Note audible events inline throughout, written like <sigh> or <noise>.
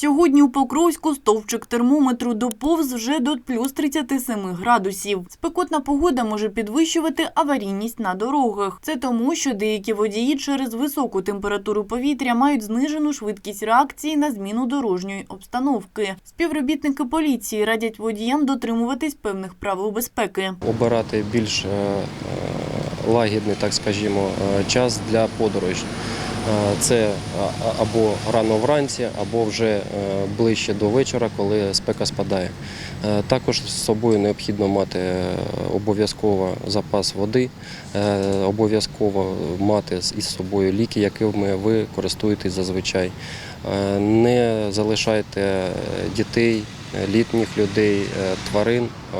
Сьогодні у Покровську стовпчик термометру доповз вже до плюс 37 градусів. Спекотна погода може підвищувати аварійність на дорогах. Це тому, що деякі водії через високу температуру повітря мають знижену швидкість реакції на зміну дорожньої обстановки. Співробітники поліції радять водіям дотримуватись певних правил безпеки. обирати більш е, е, лагідний, так скажімо, е, час для подорожі. Це або рано вранці, або вже е, ближче до вечора, коли спека спадає. Е, Також з собою необхідно мати е, обов'язково запас води, обов'язково мати із собою ліки, якими ви користуєтесь зазвичай. Не залишайте дітей, літніх людей, е, тварин е,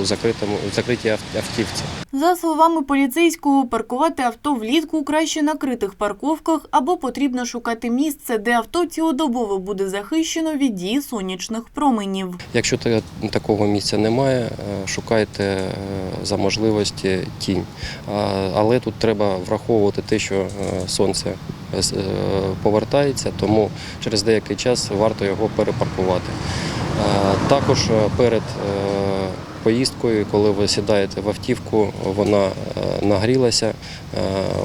у закритому у закритій ав- автівці. За словами поліцейського, паркувати авто влітку краще на критих парковках або потрібно шукати місце, де авто цілодобово буде захищено від дії сонячних променів. Якщо такого місця немає, е, шукайте е, за можливості тінь. Але тут треба враховувати те, що е, сонце е, е, повертається, тому через деякий час варто його перепаркувати. Також е, перед е, поїздкою, коли ви сідаєте в автівку, вона е, нагрілася,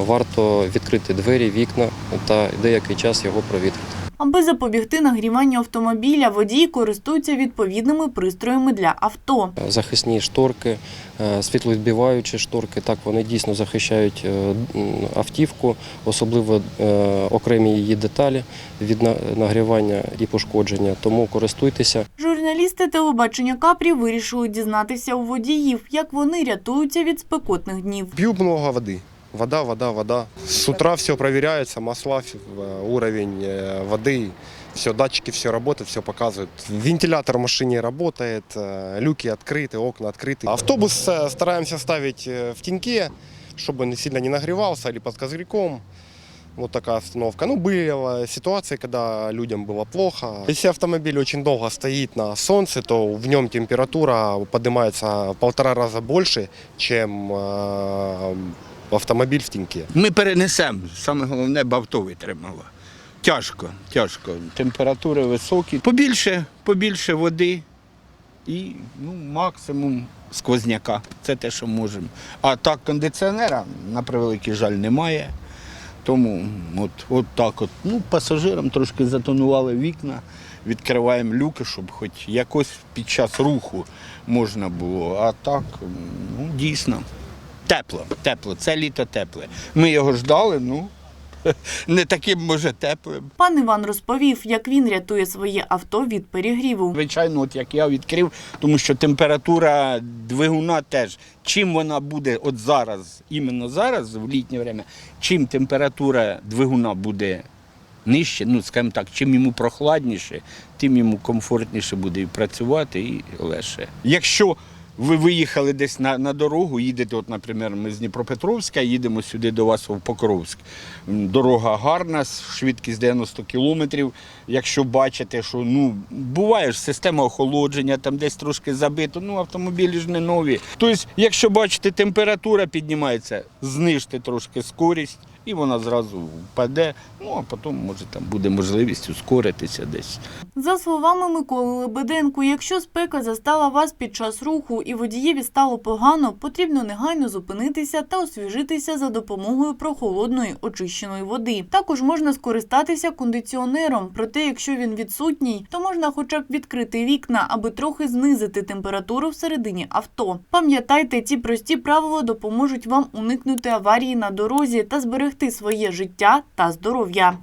варто відкрити двері, вікна та деякий час його провітрити. Аби запобігти нагріванню автомобіля, водії користуються відповідними пристроями для авто. захисні шторки, е, світловідбиваючі шторки. Так вони дійсно захищають е, автівку, особливо е, окремі її деталі від нагрівання і пошкодження. Тому користуйтеся. Журналісти телебачення Капрі вирішили дізнатися у водіїв, як вони рятуються від спекотних днів. Пью много воды. Вода, вода, вода. С утра все проверяется, масла, э, уровень э, воды, все, датчики, все работают, все показывают. Вентилятор в машине работает, э, люки открыты, окна открыты. Автобус э, стараемся ставить э, в теньке, чтобы он сильно не нагревался или под козырьком. Вот такая остановка. Ну, были э, ситуации, когда людям было плохо. Если автомобиль очень долго стоит на солнце, то в нем температура поднимается в полтора раза больше, чем автомобиль в тіньке. Ми перенесемо. Саме головне, б авто витримало. Тяжко, тяжко. Температури високі. Побільше, побільше води і ну, максимум сквозняка. Це те, що можемо. А так кондиціонера, на превеликий жаль, немає. Тому от, от так от. Ну, пасажирам трошки затонували вікна, відкриваємо люки, щоб хоч якось під час руху можна було. А так, ну, дійсно. Тепло, тепло, це літо тепле. Ми його ждали, ну <laughs> не таким, може, теплим. Пан Іван розповів, як він рятує своє авто від перегріву. Звичайно, от як я відкрив, тому що температура двигуна теж, чим вона буде от зараз, іменно зараз, в літнє время, чим температура двигуна буде нижче, ну скажімо так, чим йому прохладніше, тим йому комфортніше буде і працювати, і легше. Якщо ви виїхали десь на, на дорогу, їдете, от, наприклад, ми з Дніпропетровська, їдемо сюди до вас в Покровськ. Дорога гарна, швидкість 90 кілометрів. Якщо бачите, що ну, буває ж система охолодження, там десь трошки забито, ну автомобілі ж не нові. Тобто, якщо бачите, температура піднімається, знижте трошки скорість. І вона зразу впаде, ну а потім може там буде можливість ускоритися десь. За словами Миколи Лебеденко, якщо спека застала вас під час руху і водієві стало погано, потрібно негайно зупинитися та освіжитися за допомогою прохолодної очищеної води. Також можна скористатися кондиціонером, проте якщо він відсутній, то можна хоча б відкрити вікна, аби трохи знизити температуру всередині авто. Пам'ятайте, ці прості правила допоможуть вам уникнути аварії на дорозі та зберегти своє життя та здоров'я.